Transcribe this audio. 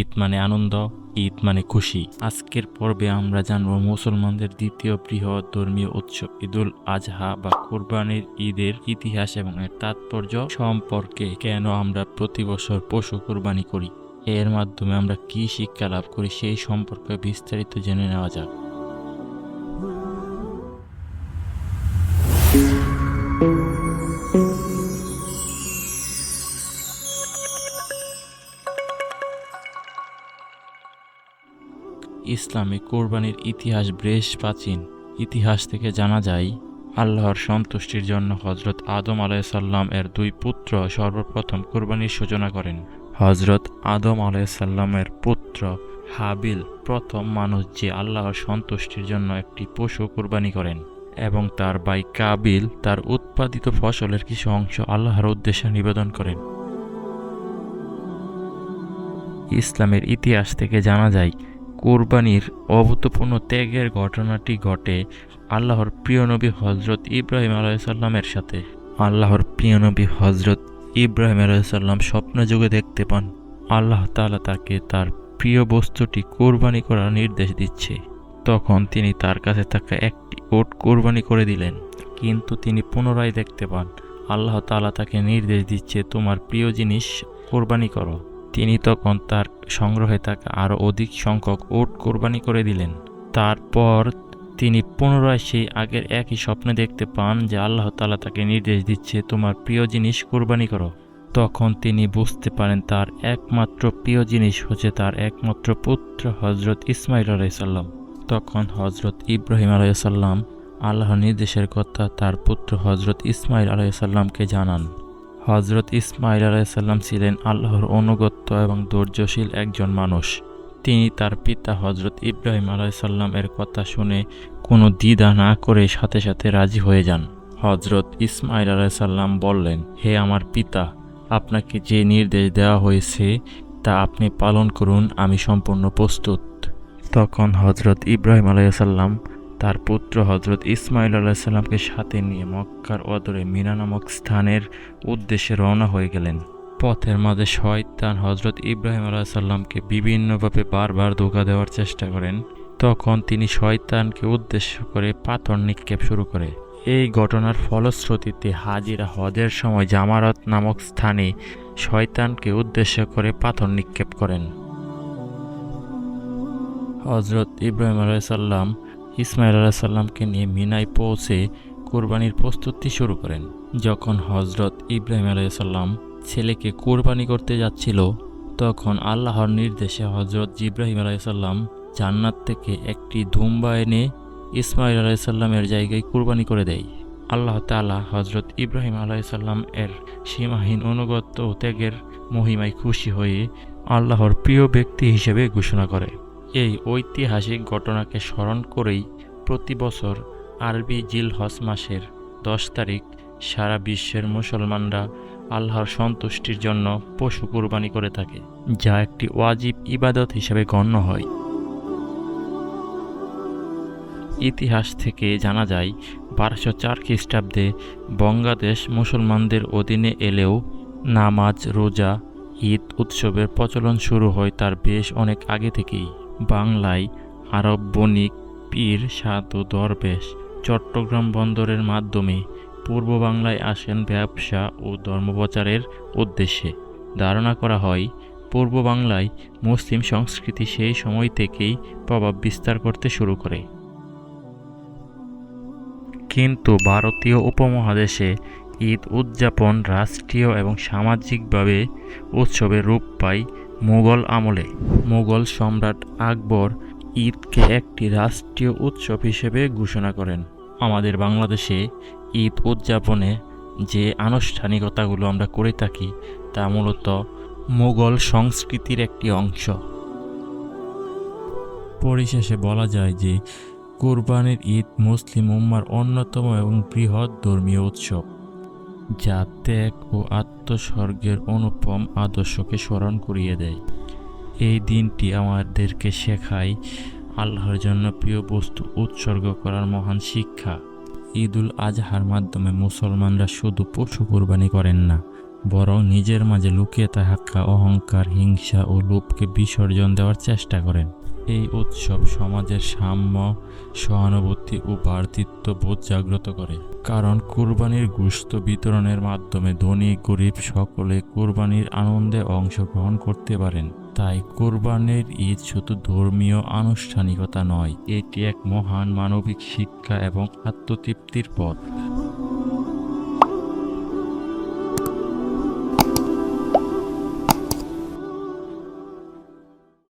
ঈদ মানে আনন্দ, ঈদ মানে খুশি। আজকের পর্বে আমরা জানব মুসলমানদের দ্বিতীয় বৃহৎ ধর্মীয় উৎসব, ঈদুল আজহা বা কোরবানির ঈদের ইতিহাস এবং এর তাৎপর্য সম্পর্কে কেন আমরা প্রতি বছর পশু কোরবানি করি, এর মাধ্যমে আমরা কি শিক্ষা লাভ করি সেই সম্পর্কে বিস্তারিত জেনে নেওয়া যাক। ইসলামে কোরবানির ইতিহাস বেশ প্রাচীন। ইতিহাস থেকে জানা যায়, আল্লাহর সন্তুষ্টির জন্য হজরত আদম আলাইসাল্লাম এর দুই পুত্র সর্বপ্রথম কোরবানির সূচনা করেন। হজরত আদম আলাইসাল্লামের পুত্র হাবিল প্রথম মানুষ যে আল্লাহর সন্তুষ্টির জন্য একটি পশু কোরবানি করেন এবং তার ভাই কাবিল তার উৎপাদিত ফসলের কিছু অংশ আল্লাহর উদ্দেশ্যে নিবেদন করেন। ইসলামের ইতিহাস থেকে জানা যায় কোরবানির অভূতপূর্ণ ত্যাগের ঘটনাটি ঘটে আল্লাহর প্রিয় নবী হজরত ইব্রাহিম আলাইসাল্লামের সাথে। আল্লাহর প্রিয় নবী হজরত ইব্রাহিম আলাইসাল্লাম স্বপ্ন যুগে দেখতে পান। আল্লাহ তাআলা তাকে তার প্রিয় বস্তুটি কোরবানি করার নির্দেশ দিচ্ছে। তখন তিনি তার কাছে থাকা একটি ওট কোরবানি করে দিলেন, কিন্তু তিনি পুনরায় দেখতে পান। আল্লাহ তাআলা তাকে নির্দেশ দিচ্ছে, তোমার প্রিয় জিনিস কোরবানি করো। তিনি তখন তার সংগ্রহে থাকা আরও অধিক সংখ্যক ওট কোরবানি করে দিলেন। তারপর তিনি পুনরায় সেই আগের একই স্বপ্নে দেখতে পান যে আল্লাহ তালা তাকে নির্দেশ দিচ্ছে, তোমার প্রিয় জিনিস কোরবানি করো। তখন তিনি বুঝতে পারেন তার একমাত্র প্রিয় জিনিস হচ্ছে তার একমাত্র পুত্র হজরত ইসমাইল আলাইসাল্লাম তখন হজরত ইব্রাহিম আলাইসাল্লাম আল্লাহর নির্দেশের কথা তার পুত্র হজরত ইসমাইল আলাইসাল্লামকে জানান। হজরত ইসমাইল আলাইসাল্লাম ছিলেন আল্লাহর অনুগত্য এবং ধৈর্যশীল একজন মানুষ। তিনি তার পিতা হজরত ইব্রাহিম আলাইসাল্লাম এর কথা শুনে কোনো দ্বিধা না করে সাথে সাথে রাজি হয়ে যান। হজরত ইসমাইল আলাইসাল্লাম বললেন, হে আমার পিতা, আপনাকে যে নির্দেশ দেওয়া হয়েছে তা আপনি পালন করুন, আমি সম্পূর্ণ প্রস্তুত। তখন হজরত ইব্রাহিম আলাইসাল্লাম তার পুত্র হজরত ইসমাইল আলাইসাল্লামকে সাথে নিয়ে মক্কার অদরে মিনা নামক স্থানের উদ্দেশ্যে রওনা হয়ে গেলেন। পথের মাঝে শয়তান হজরত ইব্রাহিম আলাইসাল্লামকে বিভিন্নভাবে বারবার ধোকা দেওয়ার চেষ্টা করেন। তখন তিনি শয়তানকে উদ্দেশ্য করে পাথর নিক্ষেপ শুরু করে। এই ঘটনার ফলশ্রুতিতে হাজিরা হজের সময় জামারত নামক স্থানে শয়তানকে উদ্দেশ্য করে পাথর নিক্ষেপ করেন। হজরত ইব্রাহিম আলাইসাল্লাম ইসমাইল আলাহিসাল্লামকে নিয়ে মিনায় পৌঁছে কোরবানির প্রস্তুতি শুরু করেন। যখন হজরত ইব্রাহিম আলাইসাল্লাম ছেলেকে কোরবানি করতে যাচ্ছিল, তখন আল্লাহর নির্দেশে হজরত ইব্রাহিম আলাইসাল্লাম জান্নাত থেকে একটি ধুম্বা এনে ইসমাইল আলাইসাল্লামের জায়গায় কোরবানি করে দেয়। আল্লাহ তালা হজরত ইব্রাহিম আলাইসাল্লাম এর সীমাহীন অনুগত্য ও ত্যাগের মহিমায় খুশি হয়ে আল্লাহর প্রিয় ব্যক্তি হিসেবে ঘোষণা করে। এই ঐতিহাসিক ঘটনাকে স্মরণ করেই প্রতি বছর আরবি জিল হজ মাসের দশ তারিখ সারা বিশ্বের মুসলমানরা আল্লাহর সন্তুষ্টির জন্য পশু কুরবানি করে থাকে, যা একটি ওয়াজিব ইবাদত হিসেবে গণ্য হয়। ইতিহাস থেকে জানা যায়, বারোশো চার খ্রিস্টাব্দে বঙ্গাদেশ মুসলমানদের অধীনে এলেও নামাজ, রোজা, ঈদ উৎসবের প্রচলন শুরু হয় তার বেশ অনেক আগে থেকেই। বাংলায় আরব বণিক পীর সাধু দরবেশ চট্টগ্রাম বন্দরের মাধ্যমে পূর্ব বাংলায় আসেন ব্যবসা ও ধর্মপ্রচারের উদ্দেশ্যে। ধারণা করা হয়, পূর্ব বাংলায় মুসলিম সংস্কৃতি সেই সময় থেকেই প্রভাব বিস্তার করতে শুরু করে। কিন্তু ভারতীয় উপমহাদেশে ঈদ উদযাপন রাষ্ট্রীয় এবং সামাজিকভাবে উৎসবের রূপ পায় মুঘল আমলে মুঘল সম্রাট আকবর ঈদকে একটি রাষ্ট্রীয় উৎসব হিসেবে ঘোষণা করেন। আমাদের বাংলাদেশে ঈদ উদযাপনে যে আনুষ্ঠানিকতাগুলো আমরা করে থাকি, তা মূলত মুঘল সংস্কৃতির একটি অংশ। পরিশেষে বলা যায় যে, কোরবানির ঈদ মুসলিম উম্মার অন্যতম এবং বৃহৎ ধর্মীয় উৎসব। যা ত্যাগ ও আত্মস্বর্গের অনুপম আদর্শকে স্মরণ করিয়ে দেয়। এই দিনটি আমাদেরকে শেখায় আল্লাহর জন্য প্রিয় বস্তু উৎসর্গ করার মহান শিক্ষা। ঈদুল আজহার মাধ্যমে মুসলমানরা শুধু পশু কোরবানি করেন না, বরং নিজের মাঝে লুকিয়ে থাকা অহংকার, হিংসা ও লোভকে বিসর্জন দেওয়ার চেষ্টা করেন। এই উৎসব সমাজের সাম্য, সহানুভূতি ও ভাতৃত্ব বোধ জাগ্রত করে। কারণ কুরবানির গুস্ত বিতরণের মাধ্যমে ধনী, গরিব সকলে কুরবানির আনন্দে অংশগ্রহণ করতে পারেন। তাই কোরবানির ঈদ শুধু ধর্মীয় আনুষ্ঠানিকতা নয়, এটি এক মহান মানবিক শিক্ষা এবং আত্মতৃপ্তির পথ।